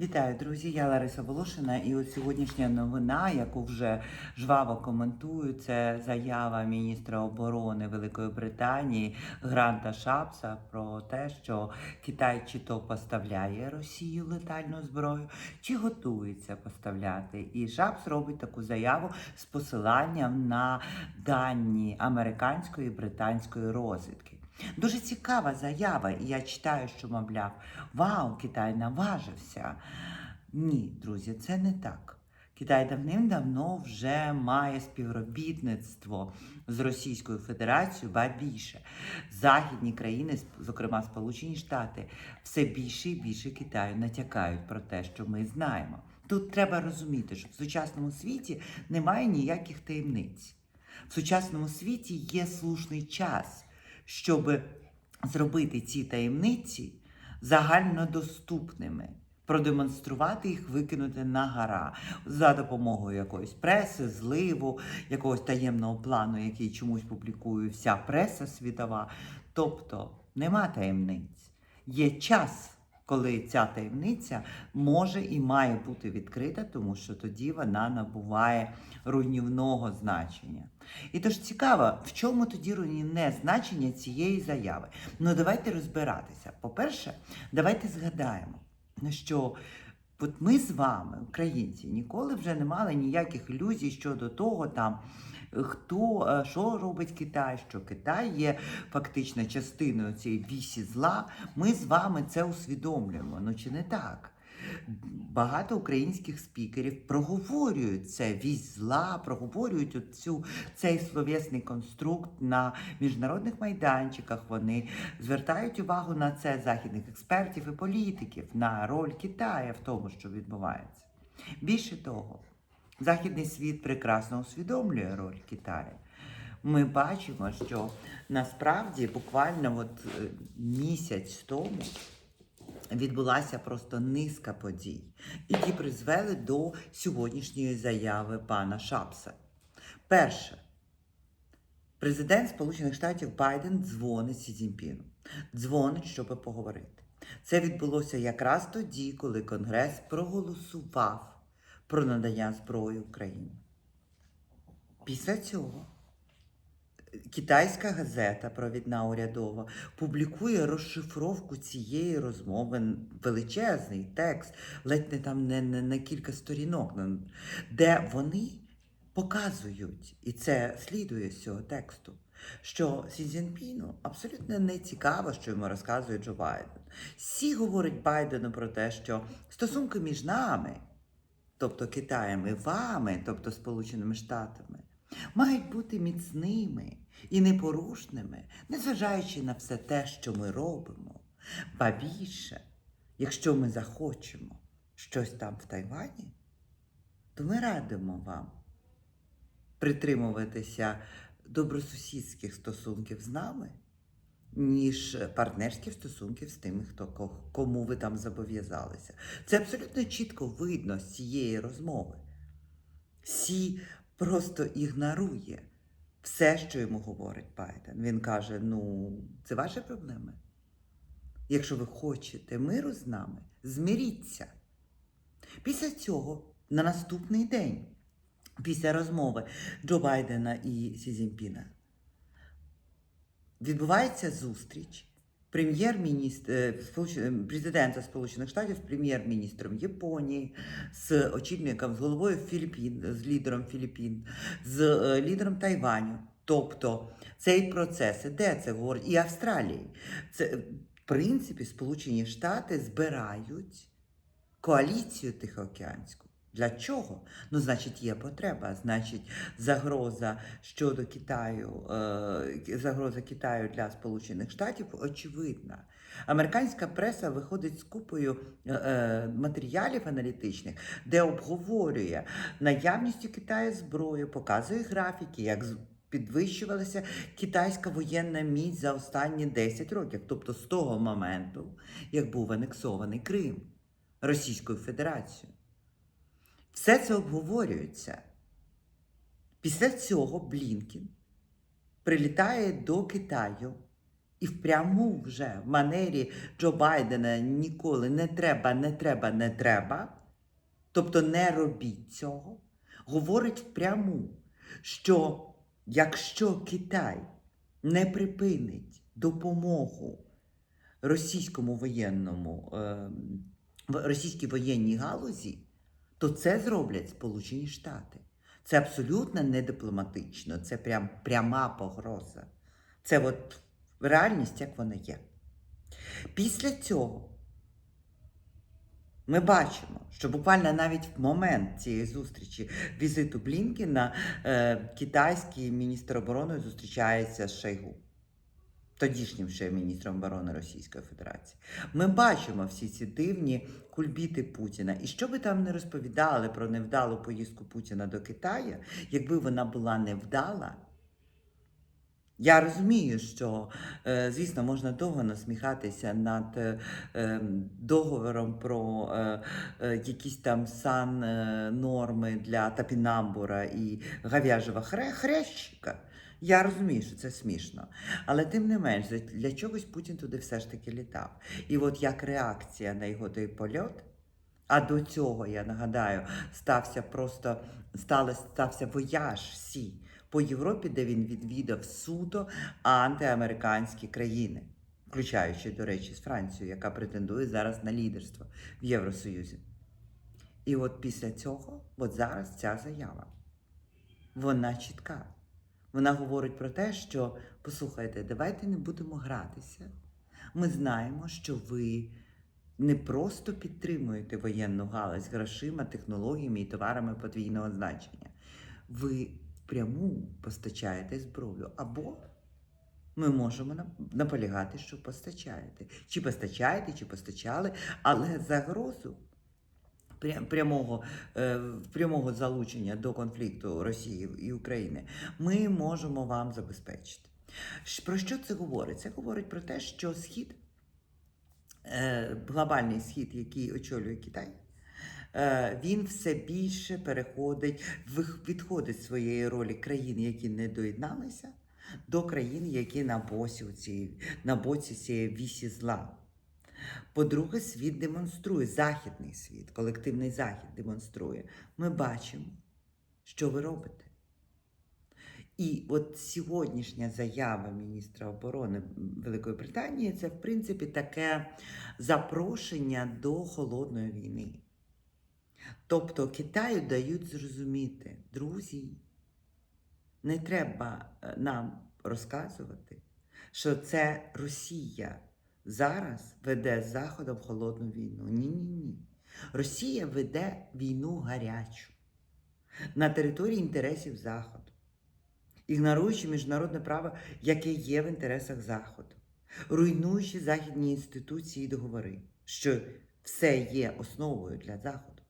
Вітаю, друзі! Я Лариса Волошина. І от сьогоднішня новина, яку вже жваво коментую, це заява міністра оборони Великої Британії Гранта Шапса про те, що Китай чи то поставляє Росію летальну зброю, чи готується поставляти. І Шапс робить таку заяву з посиланням на дані американської і британської розвідки. Дуже цікава заява, і я читаю, що, мовляв, вау, Китай наважився. Ні, друзі, це не так. Китай давним-давно вже має співробітництво з Російською Федерацією, ба більше. Західні країни, зокрема Сполучені Штати, все більше і більше Китаю натякають про те, що ми знаємо. Тут треба розуміти, що в сучасному світі немає ніяких таємниць. В сучасному світі є слушний час щоб зробити ці таємниці загальнодоступними, продемонструвати їх, викинути на гора за допомогою якоїсь преси, зливу, якогось таємного плану, який чомусь публікує вся преса світова. Тобто нема таємниць. Є час. Коли ця таємниця може і має бути відкрита, тому що тоді вона набуває руйнівного значення. І тож цікаво, в чому тоді руйнівне значення цієї заяви? Ну давайте розбиратися. По-перше, давайте згадаємо, що от ми з вами, українці, ніколи вже не мали ніяких ілюзій щодо того, там. Хто е, що робить Китай? Що Китай є фактично частиною цієї вісі зла? Ми з вами це усвідомлюємо. Ну чи не так? Багато українських спікерів проговорюють це вісь зла, проговорюють оцю, цей словесний конструкт на міжнародних майданчиках. Вони звертають увагу на це західних експертів і політиків, на роль Китаю в тому, що відбувається. Більше того, західний світ прекрасно усвідомлює роль Китаю. Ми бачимо, що насправді буквально от е, місяць тому відбулася просто низка подій, які призвели до сьогоднішньої заяви пана Шапса. Перше, президент Сполучених Штатів Байден дзвонить Сі Цзіньпіну. Дзвонить, щоб поговорити. Це відбулося якраз тоді, коли Конгрес проголосував про надання зброї Україні. Після цього китайська газета провідна урядова публікує розшифровку цієї розмови, величезний текст, ледь не там не, не на кілька сторінок, де вони показують, і це слідує з цього тексту. Що Сі Цзіньпіну абсолютно не цікаво, що йому розказує Джо Байден. Сі говорить Байдену про те, що стосунки між нами тобто Китаєм і вами, тобто Сполученими Штатами, мають бути міцними і непорушними, незважаючи на все те, що ми робимо. Ба більше, якщо ми захочемо щось там в Тайвані, то ми радимо вам притримуватися добросусідських стосунків з нами ніж партнерських стосунків з тими, хто кому ви там зобов'язалися. Це абсолютно чітко видно з цієї розмови. Сі просто ігнорує все, що йому говорить Байден. Він каже: ну, це ваші проблеми. Якщо ви хочете миру з нами, зміріться. Після цього, на наступний день, після розмови Джо Байдена і Сі Цзіньпіна, відбувається зустріч прем'єр-міністр е, президента Сполучених Штатів, прем'єр-міністром Японії, з очільником, з головою Філіппін, з лідером Філіппін, з е, лідером Тайваню. Тобто цей процес іде, це говорить і Австралії. Це в принципі Сполучені Штати збирають коаліцію Тихоокеанську. Для чого? Ну, значить, є потреба. Значить, загроза щодо Китаю, е, загроза Китаю для Сполучених Штатів очевидна. Американська преса виходить з купою е, е матеріалів аналітичних, де обговорює наявність у Китаю зброї, показує графіки, як підвищувалася китайська воєнна міць за останні 10 років, тобто з того моменту, як був анексований Крим Російською Федерацією. Все це обговорюється. Після цього Блінкін прилітає до Китаю І впряму вже в манері Джо Байдена ніколи не треба, не треба, не треба. Тобто не робіть цього. Говорить впряму, що якщо Китай не припинить допомогу російському воєнному, е, російській воєнній галузі, то це зроблять Сполучені Штати. Це абсолютно не дипломатично, це прям пряма погроза. Це от реальність, як вона є. Після цього ми бачимо, що буквально навіть в момент цієї зустрічі візиту Блінкіна е, китайський міністр оборони зустрічається з Шойгу, тодішнім ще міністром оборони Російської Федерації. Ми бачимо всі ці дивні кульбіти Путіна. І що би там не розповідали про невдалу поїздку Путіна до Китаю, якби вона була невдала. Я розумію, що, е, звісно, можна довго насміхатися над е, е, договором про е, якісь там сан норми для тапінамбура і гав'яжого хрещика. Я розумію, що це смішно. Але тим не менш, для- чогось Путін туди все ж таки літав. І от як реакція на його той польот, а до цього, я нагадаю, стався просто сталося, стався вояж Сі по Європі, де він відвідав суто антиамериканські країни, включаючи, до речі, з Францією, яка претендує зараз на лідерство в Євросоюзі. І от після цього, от зараз ця заява, вона чітка. Вона говорить про те, що послухайте, давайте не будемо гратися. Ми знаємо, що ви не просто підтримуєте воєнну галузь грошима, технологіями і товарами подвійного значення. Ви пряму постачаєте зброю. Або ми можемо нап- наполягати, що постачаєте. Чи постачаєте, чи постачали, але загрозу прямого, е, прямого залучення до конфлікту Росії і України ми можемо вам забезпечити. Про що це говорить? Це говорить про те, що схід, е, глобальний схід, який очолює Китай, е, він все більше переходить, відходить своєї ролі країн, які не доєдналися, до країн, які на боці, на боці цієї вісі зла. По-друге, світ демонструє, західний світ, колективний захід демонструє. Ми бачимо, що ви робите. І от сьогоднішня заява міністра оборони Великої Британії це, в принципі, таке запрошення до холодної війни. Тобто Китаю дають зрозуміти, друзі, не треба е, нам розказувати, що це Росія зараз веде з Заходом холодну війну. Ні, ні, ні. Росія веде війну гарячу на території інтересів Заходу, ігноруючи міжнародне право, яке є в інтересах Заходу, руйнуючи західні інституції і договори, що все є основою для Заходу.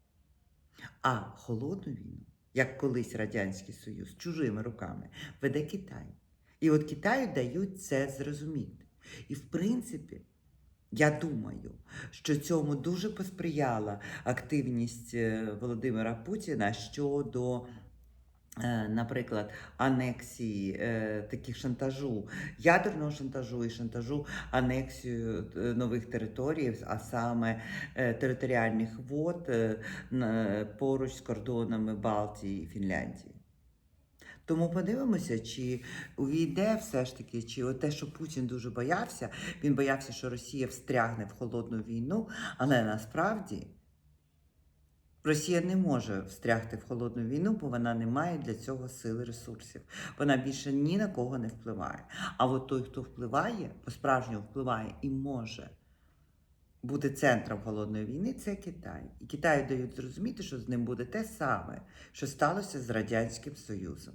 А холодну війну, як колись Радянський Союз, чужими руками, веде Китай. І от Китаю дають це зрозуміти. І в принципі, я думаю, що цьому дуже посприяла активність е, Володимира Путіна щодо. е, Наприклад, анексії е, таких шантажу, ядерного шантажу і шантажу анексію нових територій, а саме територіальних вод поруч з кордонами Балтії і Фінляндії. Тому подивимося, чи увійде все ж таки, чи те, що Путін дуже боявся, він боявся, що Росія встрягне в холодну війну, але насправді Росія не може встрягти в холодну війну, бо вона не має для цього сили ресурсів. Вона більше ні на кого не впливає. А от той, хто впливає, по-справжньому впливає і може бути центром холодної війни, це Китай. І Китаю дають зрозуміти, що з ним буде те саме, що сталося з Радянським Союзом.